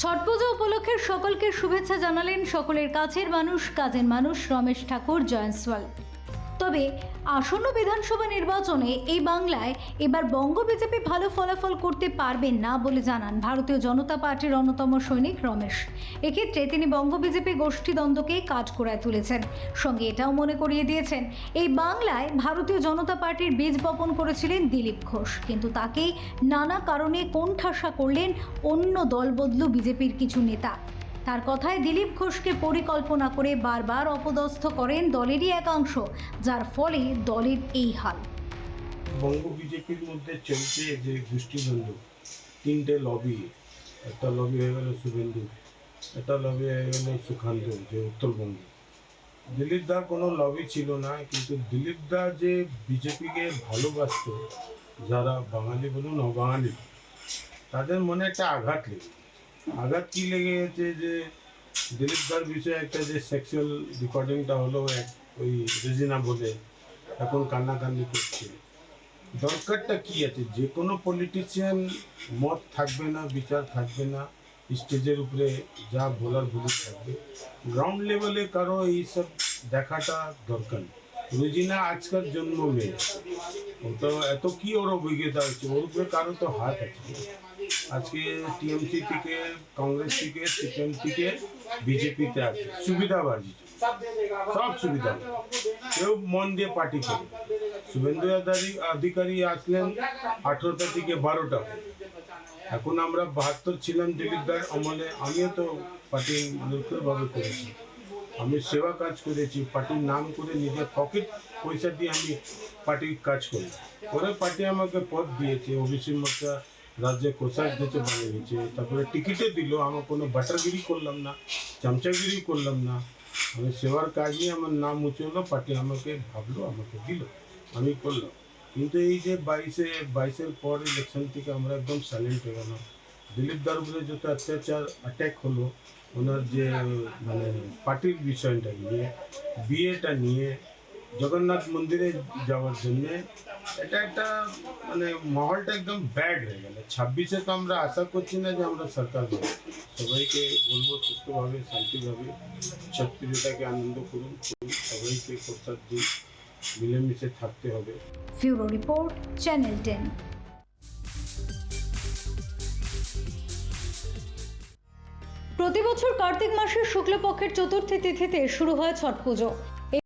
ছট পুজো উপলক্ষে সকলকে শুভেচ্ছা জানালেন সকলের কাছের মানুষ কাজের মানুষ রমেশ ঠাকুর জয়সওয়াল তবে আসন্ন বিধানসভা নির্বাচনে এই বাংলায় এবার বঙ্গ বিজেপি ভালো ফলাফল করতে পারবেন না বলে জানান ভারতীয় জনতা পার্টির অন্যতম সৈনিক রমেশ। এক্ষেত্রে তিনি বঙ্গ বিজেপি গোষ্ঠীদ্বন্দ্বকে কাজ করায় তুলেছেন। সঙ্গে এটাও মনে করিয়ে দিয়েছেন, এই বাংলায় ভারতীয় জনতা পার্টির বীজ বপন করেছিলেন দিলীপ ঘোষ। কিন্তু তাকেই নানা কারণে কোণঠাসা করলেন অন্য দলবদলু বিজেপির কিছু নেতা। তার কথায় দিলীপ ঘোষকে পরিকল্পনা করে বারবার অপদস্থ করেন দলেরই একাংশ, যার ফলে দলের এই হাল। বঙ্গ বিজেপির মধ্যে চলছে যে গোষ্ঠীদ্বন্দ্ব তিনটে লবি একটা লবি হয়ে গেল শুভেন্দু, একটা লবি হয়ে গেল সুখান্ত যে উত্তরবঙ্গ। দিলীপ দা কোনো লবি ছিল না, কিন্তু দিলীপ দা যে বিজেপিকে ভালোবাসত, যারা বাঙালি বলুন অবাঙালি, তাদের মনে একটা আঘাত লেগে আঘাত কি লেগে গেছে যে দিলীপ দার বিষয়ে একটা যে সেক্সুয়াল রেকর্ডিংটা হলো ওই রেজিনা বলে, এখন কান্নাকান্নি করছে। দরকারটা কি আছে? যে কোনো পলিটিশিয়ান মত থাকবে না, বিচার থাকবে না, স্টেজের উপরে যা বলার বলি থাকবে। গ্রাউন্ড লেভেলে কারও এইসব দেখাটা দরকার রুজিনা আজকাল জন্ম মেয়ে ও তো এত কি ওর অভিজ্ঞতা আছে ওর উপরে কারও তো হাত আছে। আজকে টিএমসি থেকে, কংগ্রেস থেকে, সিপিএম থেকে, বিজেপিতে আছে সুবিধা বাড়িয়েছে সব সুবিধা। কেউ মন দিয়ে পার্টি করে শুভেন্দু অধিকারী আসলেন আঠেরোটা থেকে বারোটা। এখন আমরা বাহাত্তর ছিলাম দিলীপদার আমলে। আমিও তো পার্টি নিরক্ষরভাবে করেছি। আমি সেবা কাজ করেছি। পার্টির নাম করে নিজের পকেট পয়সা দিয়ে আমি পার্টির কাজ করি। পরে পার্টি আমাকে পদ দিয়েছে। ওবিসি মোর্চা রাজ্যে কোষাধ্যক্ষ বানিয়ে দিয়েছে তারপরে টিকিটও দিল আমার কোনো বাটারগিরি করলাম না, চামচাগিরি করলাম না। আমি সেবার কাজ নিয়ে আমার নাম উঁচু হলো পার্টি আমাকে ভাবলো, আমাকে দিল, আমি করলাম। কিন্তু এই যে বাইশে, বাইশের পর ইলেকশন থেকে আমরা একদম সাইলেন্ট হয়ে গেলাম। দিলীপ দার উপরে যত অত্যাচার অ্যাটাক হলো, ওনার যে মানে পার্টির বিষয়টা নিয়ে, বিয়েটা নিয়ে জগন্নাথ মন্দিরে যাওয়ার জন্য, এটা একটা মানে মহলটা একদম ব্যাড হয়ে গেল। ছাব্বিশে তো আমরা আশা করছি না যে আমরা সরকার সবাইকে বলব সুস্থভাবে, শান্তিভাবে ছট আনন্দ করুন। সবাইকে প্রসাদ দিন, মিলেমিশে থাকতে হবে। ফিউরো রিপোর্ট, চ্যানেল টেন। প্রতি বছর কার্তিক মাসের শুক্লপক্ষের চতুর্থী তিথিতে শুরু হয় ছট পুজো।